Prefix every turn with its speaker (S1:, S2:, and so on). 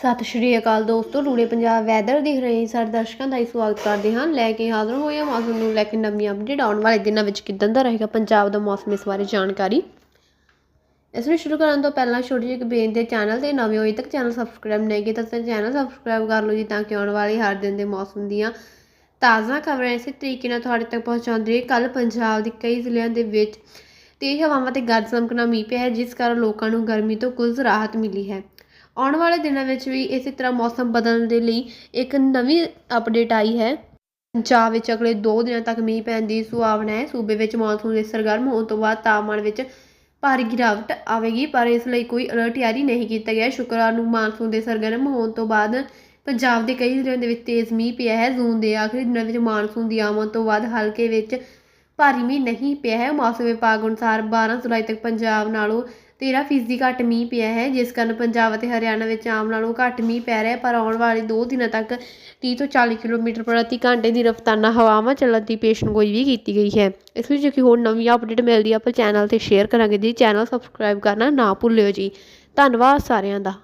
S1: ਸਤਿ ਸ਼੍ਰੀ ਅਕਾਲ ਦੋਸਤੋ, ਰੂੜੇ ਪੰਜਾਬ ਵੈਦਰ ਦੇਖ ਰਹੇ ਸਾਰੇ ਦਰਸ਼ਕਾਂ ਦਾ ਹੀ ਸਵਾਗਤ ਕਰਦੇ ਹਾਂ। ਲੈ ਕੇ ਹਾਜ਼ਰ ਹੋਏ ਮੌਸਮ ਨੂੰ ਲੈ ਕੇ ਨਵੀਂ ਅਪਡੇਟ ਆਉਣ ਵਾਲੇ ਦਿਨਾਂ ਵਿੱਚ ਕਿਦਾਂ ਦਾ ਰਹੇਗਾ, ਪੰਜਾਬ ਦਾ ਮੌਸਮ ਇਸ ਬਾਰੇ ਜਾਣਕਾਰੀ। ਇਸ ਨੂੰ ਸ਼ੁਰੂ ਕਰਨ ਤੋਂ ਪਹਿਲਾਂ ਛੋਟੀ ਜਿਹੀ ਇੱਕ ਬੇਨਤੀ ਹੈ, ਚੈਨਲ ਤੇ ਨਵੇਂ ਹੋਏ ਤੱਕ ਚੈਨਲ ਸਬਸਕ੍ਰਾਈਬ ਨਹੀਂ ਕੀਤਾ ਤਾਂ ਚੈਨਲ ਸਬਸਕ੍ਰਾਈਬ ਕਰ ਲਓ ਜੀ ਤਾਂ ਕਿ ਆਉਣ ਵਾਲੀ ਹਰ ਦਿਨ ਦੇ ਮੌਸਮ ਦੀਆਂ ਤਾਜ਼ਾ ਖਬਰਾਂ ਇਸੇ ਤਰੀਕੇ ਨਾਲ ਤੁਹਾਡੇ ਤੱਕ ਪਹੁੰਚਾਉਂਦੇ ਰਹੇ ਕੱਲ ਪੰਜਾਬ ਦੇ ਕਈ ਜ਼ਿਲ੍ਹਿਆਂ ਦੇ ਵਿੱਚ ਤੇਜ਼ ਹਵਾਵਾਂ ਤੇ ਗੱਜ ਚਮਕਣਾ ਮੀਂਹ ਪਿਆ ਹੈ, ਜਿਸ ਕਾਰਨ ਲੋਕਾਂ ਨੂੰ ਗਰਮੀ ਤੋਂ ਕੁਝ ਰਾਹਤ ਮਿਲੀ ਹੈ। ਆਉਣ ਵਾਲੇ ਦਿਨਾਂ ਵਿੱਚ ਵੀ ਇਸੇ ਤਰ੍ਹਾਂ ਮੌਸਮ ਬਦਲਣ ਦੇ ਲਈ ਇੱਕ ਨਵੀਂ ਅਪਡੇਟ ਆਈ ਹੈ। ਪੰਜਾਬ ਵਿੱਚ ਅਗਲੇ 2 ਦਿਨਾਂ ਤੱਕ ਮੀਂਹ ਪੈਣ ਦੀ ਸੁਭਾਵਨਾ ਹੈ। ਸੂਬੇ ਵਿੱਚ ਮੌਨਸੂਨ ਦੇ ਸਰਗਰਮ ਹੋਣ ਤੋਂ ਬਾਅਦ ਤਾਪਮਾਨ ਵਿੱਚ ਭਾਰੀ ਗਿਰਾਵਟ ਆਵੇਗੀ, ਪਰ ਇਸ ਲਈ ਕੋਈ ਅਲਰਟ ਜਾਰੀ ਨਹੀਂ ਕੀਤਾ ਗਿਆ। ਸ਼ੁੱਕਰਵਾਰ ਨੂੰ ਮਾਨਸੂਨ ਦੇ ਸਰਗਰਮ ਹੋਣ ਤੋਂ ਬਾਅਦ ਪੰਜਾਬ ਦੇ ਕਈ ਜ਼ਿਲ੍ਹਿਆਂ ਦੇ ਵਿੱਚ ਤੇਜ਼ ਮੀਂਹ ਪਿਆ ਹੈ। ਜੂਨ ਦੇ ਆਖਰੀ ਦਿਨਾਂ ਵਿੱਚ ਮਾਨਸੂਨ ਦੀ ਆਮਦ ਤੋਂ ਬਾਅਦ ਹਲਕੇ ਵਿੱਚ ਭਾਰੀ ਮੀਂਹ ਨਹੀਂ ਪਿਆ ਹੈ। ਮੌਸਮ ਵਿਭਾਗ ਅਨੁਸਾਰ 12 ਜੁਲਾਈ ਤੱਕ ਪੰਜਾਬ ਨਾਲੋਂ 13 ਫੀਸਦੀ ਘੱਟ ਮੀਂਹ ਪਿਆ ਹੈ। ਜਿਸ ਕਾਰਨ ਪੰਜਾਬ ਅਤੇ ਹਰਿਆਣਾ ਵਿੱਚ ਆਮ ਨਾਲੋਂ ਘੱਟ ਮੀਂਹ ਪੈ ਰਿਹਾ ਪਰ ਆਉਣ ਵਾਲੇ 2 ਦਿਨਾਂ ਤੱਕ 30 ਤੋਂ 40 ਕਿਲੋਮੀਟਰ ਪ੍ਰਤੀ ਘੰਟੇ ਦੀ ਰਫ਼ਤਾਰ ਨਾਲ ਹਵਾਵਾਂ ਚੱਲਣ ਦੀ ਪੇਸ਼ਨਗੋਈ ਵੀ ਕੀਤੀ ਗਈ ਹੈ। ਇਸ ਵਿੱਚ ਕਿ ਹੋਰ ਨਵੀਂ ਅਪਡੇਟ ਮਿਲਦੀ ਹੈ, ਆਪਾਂ ਚੈਨਲ ਤੇ ਸ਼ੇਅਰ ਕਰਾਂਗੇ ਜੀ। ਚੈਨਲ ਸਬਸਕ੍ਰਾਈਬ ਕਰਨਾ ਨਾ ਭੁੱਲਿਓ ਜੀ। ਧੰਨਵਾਦ ਸਾਰਿਆਂ ਦਾ।